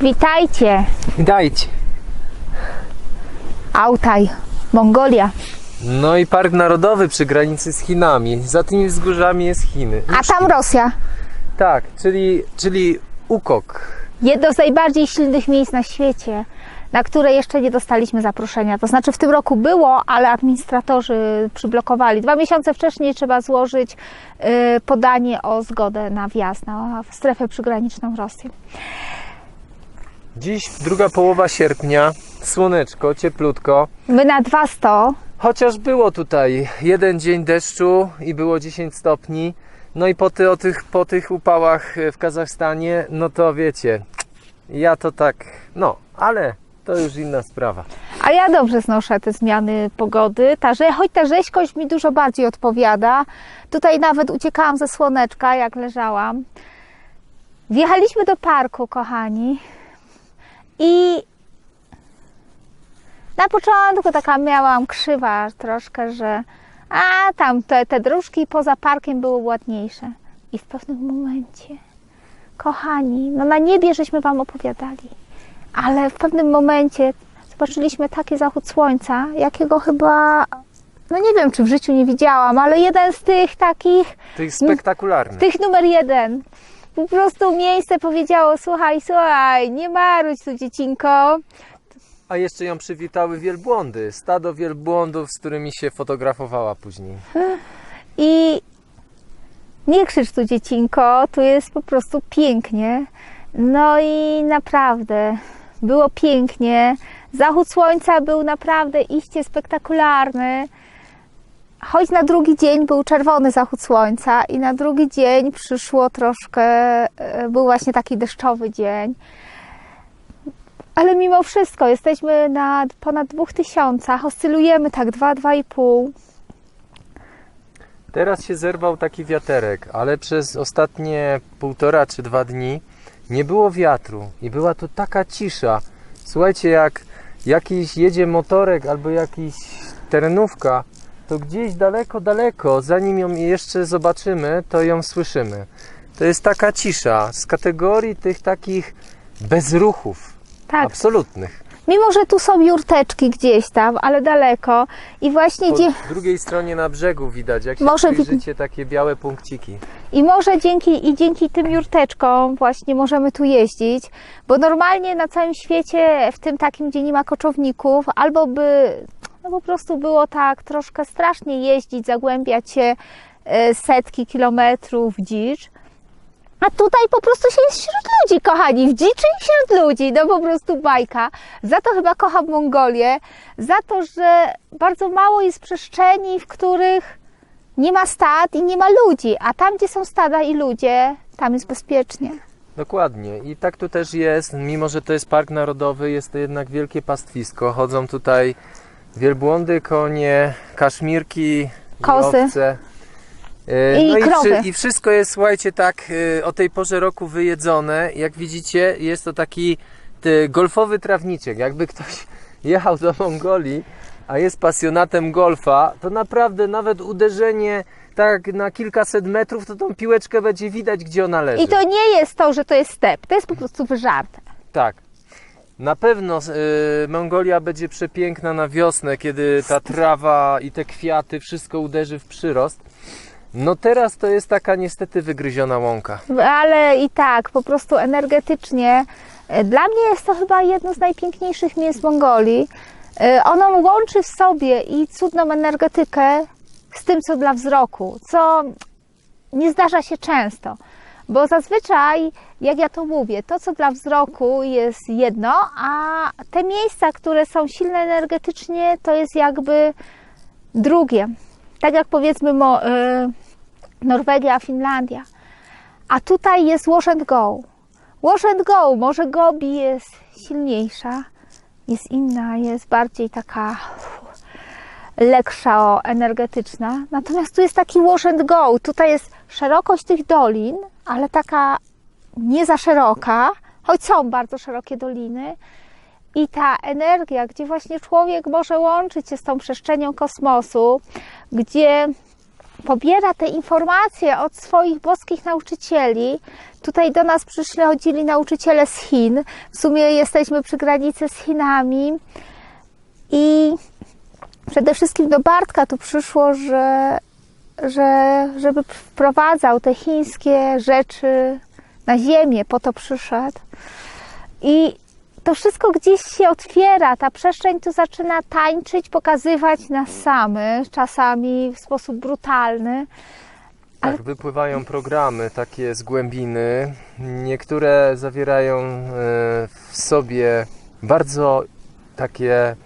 Witajcie, Dajcie. Autaj, Mongolia. No i park narodowy przy granicy z Chinami. Za tymi wzgórzami jest Chiny. A tam Rosja. Tak, czyli, czyli Ukok. Jedno z najbardziej silnych miejsc na świecie, na które jeszcze nie dostaliśmy zaproszenia. To znaczy w tym roku było, ale administratorzy przyblokowali. Dwa miesiące wcześniej trzeba złożyć y, podanie o zgodę na wjazd na w strefę przygraniczną Rosji. Dziś druga połowa sierpnia, słoneczko, cieplutko. My na 200 Chociaż było tutaj jeden dzień deszczu i było 10 stopni. No i po, ty, o tych, po tych upałach w Kazachstanie, no to wiecie, ja to tak, no, ale to już inna sprawa. A ja dobrze znoszę te zmiany pogody. Ta, choć ta rzeźkość mi dużo bardziej odpowiada. Tutaj nawet uciekałam ze słoneczka, jak leżałam. Wjechaliśmy do parku, kochani. I na początku taka miałam krzywa troszkę, że a tam te, te dróżki poza parkiem były ładniejsze. I w pewnym momencie, kochani, no na niebie żeśmy Wam opowiadali, ale w pewnym momencie zobaczyliśmy taki zachód słońca, jakiego chyba, no nie wiem, czy w życiu nie widziałam, ale jeden z tych takich, Tych spektakularnych. tych numer jeden. Po prostu miejsce powiedziało, słuchaj, słuchaj, nie marudź tu dziecinko. A jeszcze ją przywitały wielbłądy, stado wielbłądów, z którymi się fotografowała później. I nie krzycz tu dziecinko, tu jest po prostu pięknie. No i naprawdę było pięknie. Zachód słońca był naprawdę iście spektakularny. Choć na drugi dzień był czerwony zachód słońca i na drugi dzień przyszło troszkę, e, był właśnie taki deszczowy dzień. Ale mimo wszystko jesteśmy na ponad 2000, oscylujemy tak 2-2,5. Teraz się zerwał taki wiaterek, ale przez ostatnie półtora czy dwa dni nie było wiatru i była tu taka cisza. Słuchajcie, jak jakiś jedzie motorek albo jakiś terenówka, to gdzieś daleko, daleko, zanim ją jeszcze zobaczymy, to ją słyszymy. To jest taka cisza z kategorii tych takich bezruchów, Tak, absolutnych. Mimo, że tu są jurteczki gdzieś tam, ale daleko i właśnie Po drugiej stronie na brzegu widać, jak się Może przyjrzycie, takie białe punkciki. i może dzięki i dzięki tym jurteczkom właśnie możemy tu jeździć, bo normalnie na całym świecie w tym takim, gdzie nie ma koczowników, albo by no po prostu było tak troszkę strasznie jeździć, zagłębiać się e, setki kilometrów w dzicz. A tutaj po prostu się jest wśród ludzi, kochani, w dziczy i wśród ludzi, no po prostu bajka. Za to chyba kocham Mongolię, za to, że bardzo mało jest przestrzeni, w których nie ma stad i nie ma ludzi, a tam, gdzie są stada i ludzie, tam jest bezpiecznie. Dokładnie. I tak tu też jest, mimo że to jest park narodowy, jest to jednak wielkie pastwisko. Chodzą tutaj wielbłądy, konie, kaszmirki, Kozy. I, owce. E, I no krowy. I, wszy- I wszystko jest, słuchajcie, tak e, o tej porze roku wyjedzone. Jak widzicie, jest to taki golfowy trawniczek. Jakby ktoś jechał do Mongolii, a jest pasjonatem golfa, to naprawdę nawet uderzenie tak na kilkaset metrów, to tą piłeczkę będzie widać, gdzie ona leży. I to nie jest to, że to jest step, to jest po prostu wyżarte. Tak. Na pewno y, Mongolia będzie przepiękna na wiosnę, kiedy ta trawa i te kwiaty, wszystko uderzy w przyrost. No teraz to jest taka niestety wygryziona łąka. Ale i tak, po prostu energetycznie. e, Dla mnie jest to chyba jedno z najpiękniejszych miejsc Mongolii. E, Ono łączy w sobie i cudną energetykę z tym, co dla wzroku, co nie zdarza się często. Bo zazwyczaj, jak ja to mówię, to co dla wzroku jest jedno, a te miejsca, które są silne energetycznie, to jest jakby drugie. Tak jak powiedzmy y, Norwegia, Finlandia. A tutaj jest wash and go. Wash and go, może Gobi jest silniejsza, jest inna, jest bardziej taka leksza, energetyczna. Natomiast tu jest taki wash and go. Tutaj jest szerokość tych dolin, ale taka nie za szeroka, choć są bardzo szerokie doliny. I ta energia, gdzie właśnie człowiek może łączyć się z tą przestrzenią kosmosu, gdzie pobiera te informacje od swoich boskich nauczycieli. Tutaj do nas przychodzili nauczyciele z Chin. W sumie jesteśmy przy granicy z Chinami. I przede wszystkim do Bartka tu przyszło, że, że żeby wprowadzał te chińskie rzeczy na ziemię, po to przyszedł. I to wszystko gdzieś się otwiera, ta przestrzeń tu zaczyna tańczyć, pokazywać nas samych, czasami w sposób brutalny. Tak, wypływają programy takie z głębiny. Niektóre zawierają e, w sobie bardzo takie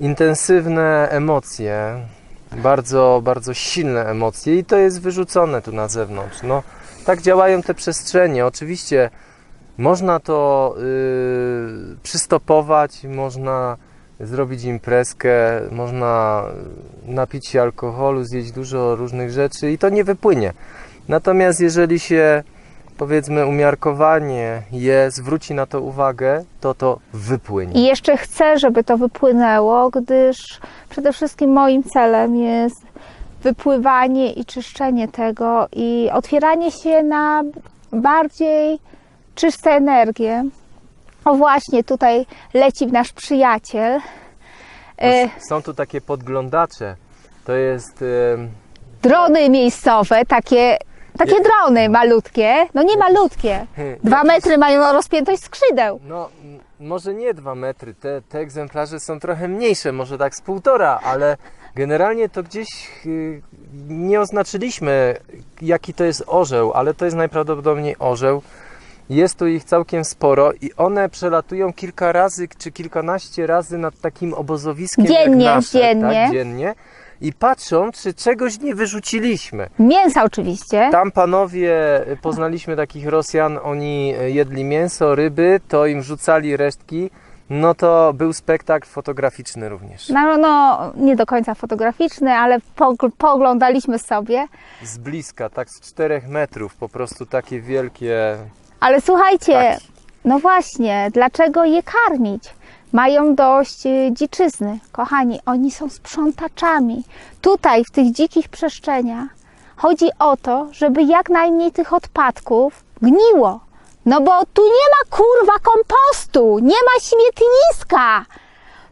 intensywne emocje, bardzo, bardzo silne emocje i to jest wyrzucone tu na zewnątrz. No, tak działają te przestrzenie. Oczywiście można to y, przystopować, można zrobić imprezkę, można napić się alkoholu, zjeść dużo różnych rzeczy i to nie wypłynie. Natomiast jeżeli się powiedzmy umiarkowanie je, zwróci na to uwagę, to to wypłynie. I jeszcze chcę, żeby to wypłynęło, gdyż przede wszystkim moim celem jest wypływanie i czyszczenie tego i otwieranie się na bardziej czyste energie. O właśnie, tutaj leci nasz przyjaciel. E, Są tu takie podglądacze. To jest drony miejscowe, takie, takie drony malutkie, no nie malutkie. Dwa jakiś- metry mają rozpiętość skrzydeł. No, może nie dwa metry, te, te egzemplarze są trochę mniejsze, może tak z półtora, ale generalnie to gdzieś y, nie oznaczyliśmy, jaki to jest orzeł, ale to jest najprawdopodobniej orzeł. Jest tu ich całkiem sporo i one przelatują kilka razy czy kilkanaście razy nad takim obozowiskiem Dziennie, jak nasze, dziennie. Tak, dziennie i patrzą, czy czegoś nie wyrzuciliśmy. Mięsa oczywiście. Tam panowie, y, poznaliśmy takich Rosjan, oni y, jedli mięso, ryby, to im wrzucali resztki. No to był spektakl fotograficzny również. No, no, nie do końca fotograficzny, ale pogl- pooglądaliśmy sobie. Z bliska, tak z czterech metrów, po prostu takie wielkie. Ale słuchajcie, Tak. no właśnie, dlaczego je karmić? Mają dość y, dziczyzny. Kochani, oni są sprzątaczami. Tutaj, w tych dzikich przestrzeniach, chodzi o to, żeby jak najmniej tych odpadków gniło. No bo tu nie ma kurwa kompostu, nie ma śmietniska.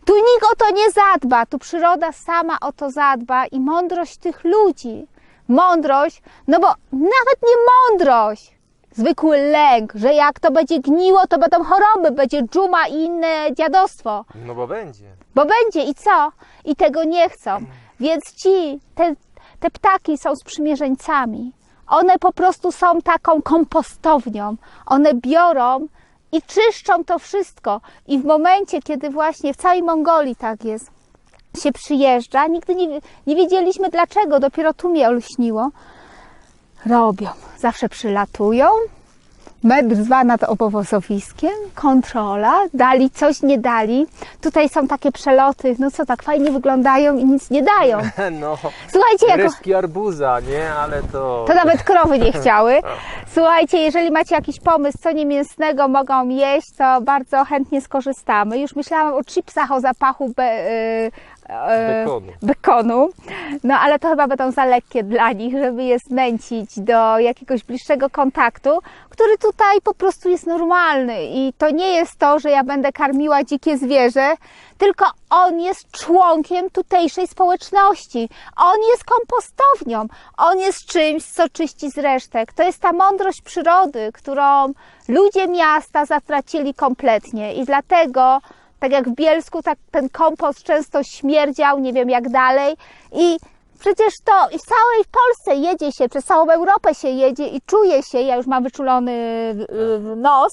Tu nikt o to nie zadba, tu przyroda sama o to zadba i mądrość tych ludzi. Mądrość, no bo nawet nie mądrość, zwykły lęk, że jak to będzie gniło, to będą choroby, będzie dżuma i inne dziadostwo. No bo będzie. Bo będzie i co? I tego nie chcą. Więc ci, te, te ptaki są sprzymierzeńcami. One po prostu są taką kompostownią. One biorą i czyszczą to wszystko. I w momencie, kiedy właśnie w całej Mongolii tak jest, się przyjeżdża, nigdy nie, nie wiedzieliśmy dlaczego, dopiero tu mnie olśniło. Robią. Zawsze przylatują, metr dwa nad obozowiskiem, kontrola, dali coś, nie dali. Tutaj są takie przeloty, no co tak fajnie wyglądają i nic nie dają. No, Słuchajcie, jako, resztki arbuza, nie? Ale to. to nawet krowy nie chciały. Słuchajcie, jeżeli macie jakiś pomysł, co niemięsnego mogą jeść, to bardzo chętnie skorzystamy. Już myślałam o chipsach o zapachu be, y, Bekonu. bekonu, no ale to chyba będą za lekkie dla nich, żeby je zmęcić do jakiegoś bliższego kontaktu, który tutaj po prostu jest normalny i to nie jest to, że ja będę karmiła dzikie zwierzę, tylko on jest członkiem tutejszej społeczności. On jest kompostownią, on jest czymś, co czyści z resztek. To jest ta mądrość przyrody, którą ludzie miasta zatracili kompletnie i dlatego tak jak w Bielsku, tak ten kompost często śmierdział, nie wiem jak dalej. I przecież to i w całej Polsce jedzie się, przez całą Europę się jedzie i czuje się, ja już mam wyczulony y, nos,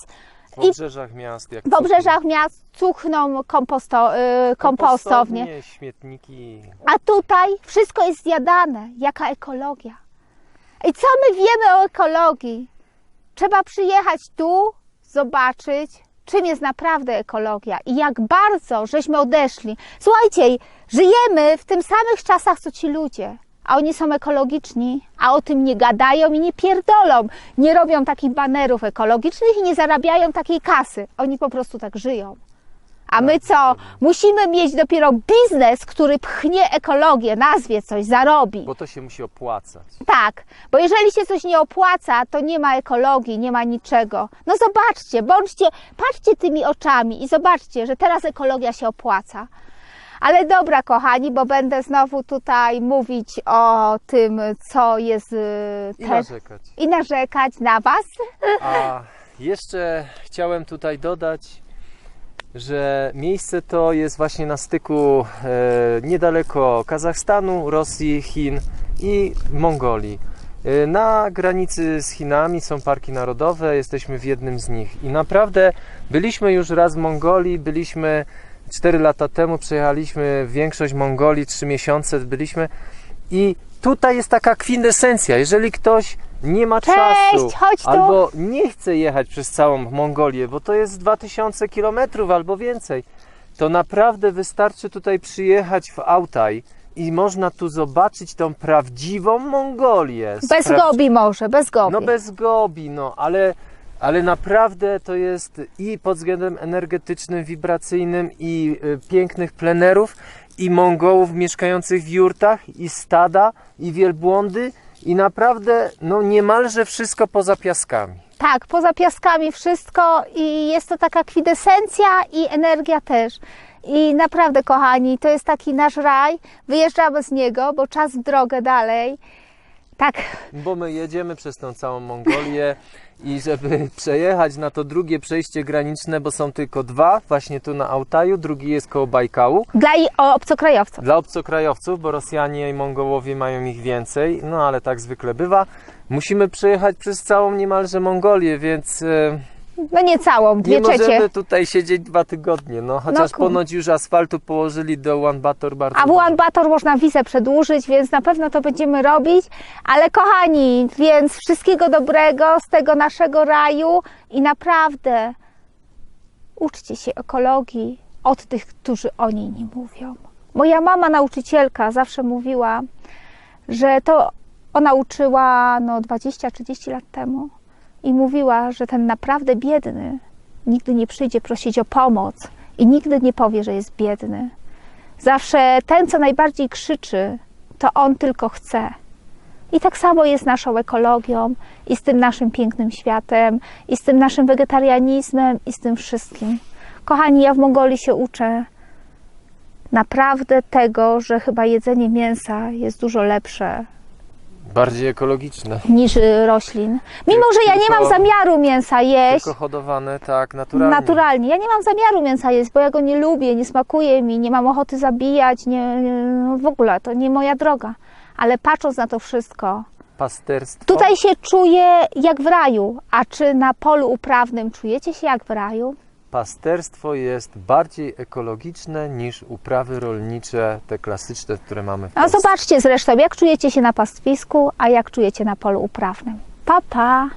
W obrzeżach miast, jak w obrzeżach miast cuchną komposto, y, kompostownie. kompostownie, śmietniki. A tutaj wszystko jest zjadane. Jaka ekologia? I co my wiemy o ekologii? Trzeba przyjechać tu, zobaczyć, czym jest naprawdę ekologia i jak bardzo żeśmy odeszli. Słuchajcie, żyjemy w tym samych czasach, co ci ludzie. A oni są ekologiczni, a o tym nie gadają i nie pierdolą. Nie robią takich banerów ekologicznych i nie zarabiają takiej kasy. Oni po prostu tak żyją. A my co? Musimy mieć dopiero biznes, który pchnie ekologię, nazwie coś, zarobi. Bo to się musi opłacać. Tak, bo jeżeli się coś nie opłaca, to nie ma ekologii, nie ma niczego. No zobaczcie, bądźcie, patrzcie tymi oczami i zobaczcie, że teraz ekologia się opłaca. Ale dobra, kochani, bo będę znowu tutaj mówić o tym, co jest y, I te- narzekać. i narzekać na Was. A jeszcze chciałem tutaj dodać, że miejsce to jest właśnie na styku e, niedaleko Kazachstanu, Rosji, Chin i Mongolii. E, Na granicy z Chinami są parki narodowe, jesteśmy w jednym z nich. I naprawdę byliśmy już raz w Mongolii, byliśmy 4 lata temu, przejechaliśmy większość Mongolii, 3 miesiące byliśmy. I tutaj jest taka kwintesencja. Jeżeli ktoś nie ma Cześć, czasu chodź tu. albo nie chce jechać przez całą Mongolię, bo to jest 2000 km albo więcej, to naprawdę wystarczy tutaj przyjechać w Autaj i można tu zobaczyć tą prawdziwą Mongolię. Bez praw- gobi może, bez gobi. no bez gobi, no, ale, ale naprawdę to jest i pod względem energetycznym, wibracyjnym, i y, pięknych plenerów, i Mongołów mieszkających w jurtach, i stada, i wielbłądy, i naprawdę, no niemalże wszystko poza piaskami. Tak, poza piaskami wszystko i jest to taka kwintesencja i energia też. I naprawdę, kochani, to jest taki nasz raj. Wyjeżdżamy z niego, bo czas w drogę dalej. Tak, Bo my jedziemy przez tą całą Mongolię i żeby przejechać na to drugie przejście graniczne, bo są tylko dwa, właśnie tu na Altaju, drugi jest koło Bajkału, dla obcokrajowców. Dla obcokrajowców, bo Rosjanie i Mongołowie mają ich więcej, no ale tak zwykle bywa. Musimy przejechać przez całą niemalże Mongolię, więc e, No nie całą, dwie nie trzecie. możemy tutaj siedzieć dwa tygodnie. No, chociaż kur- ponoć już asfaltu położyli do Ulaanbaatar bardzo A w dużo. Ulaanbaatar można wizę przedłużyć, więc na pewno to będziemy robić. Ale kochani, więc wszystkiego dobrego z tego naszego raju i naprawdę uczcie się ekologii od tych, którzy o niej nie mówią. Moja mama nauczycielka zawsze mówiła, że to ona uczyła no 20-30 lat temu i mówiła, że ten naprawdę biedny nigdy nie przyjdzie prosić o pomoc i nigdy nie powie, że jest biedny. Zawsze ten, co najbardziej krzyczy, to on tylko chce. I tak samo jest naszą ekologią, i z tym naszym pięknym światem, i z tym naszym wegetarianizmem, i z tym wszystkim. Kochani, ja w Mongolii się uczę naprawdę tego, że chyba jedzenie mięsa jest dużo lepsze Bardziej ekologiczne, niż y, roślin. Mimo, że ja nie mam zamiaru mięsa jeść, tylko hodowane tak naturalnie. naturalnie. Ja nie mam zamiaru mięsa jeść, bo ja go nie lubię, nie smakuje mi, nie mam ochoty zabijać, nie, nie, no w ogóle to nie moja droga. Ale patrząc na to wszystko, Pasterstwo. tutaj się czuję jak w raju. A czy na polu uprawnym czujecie się jak w raju? Pasterstwo jest bardziej ekologiczne niż uprawy rolnicze, te klasyczne, które mamy w No Polsce. zobaczcie zresztą, jak czujecie się na pastwisku, a jak czujecie na polu uprawnym. Pa, pa!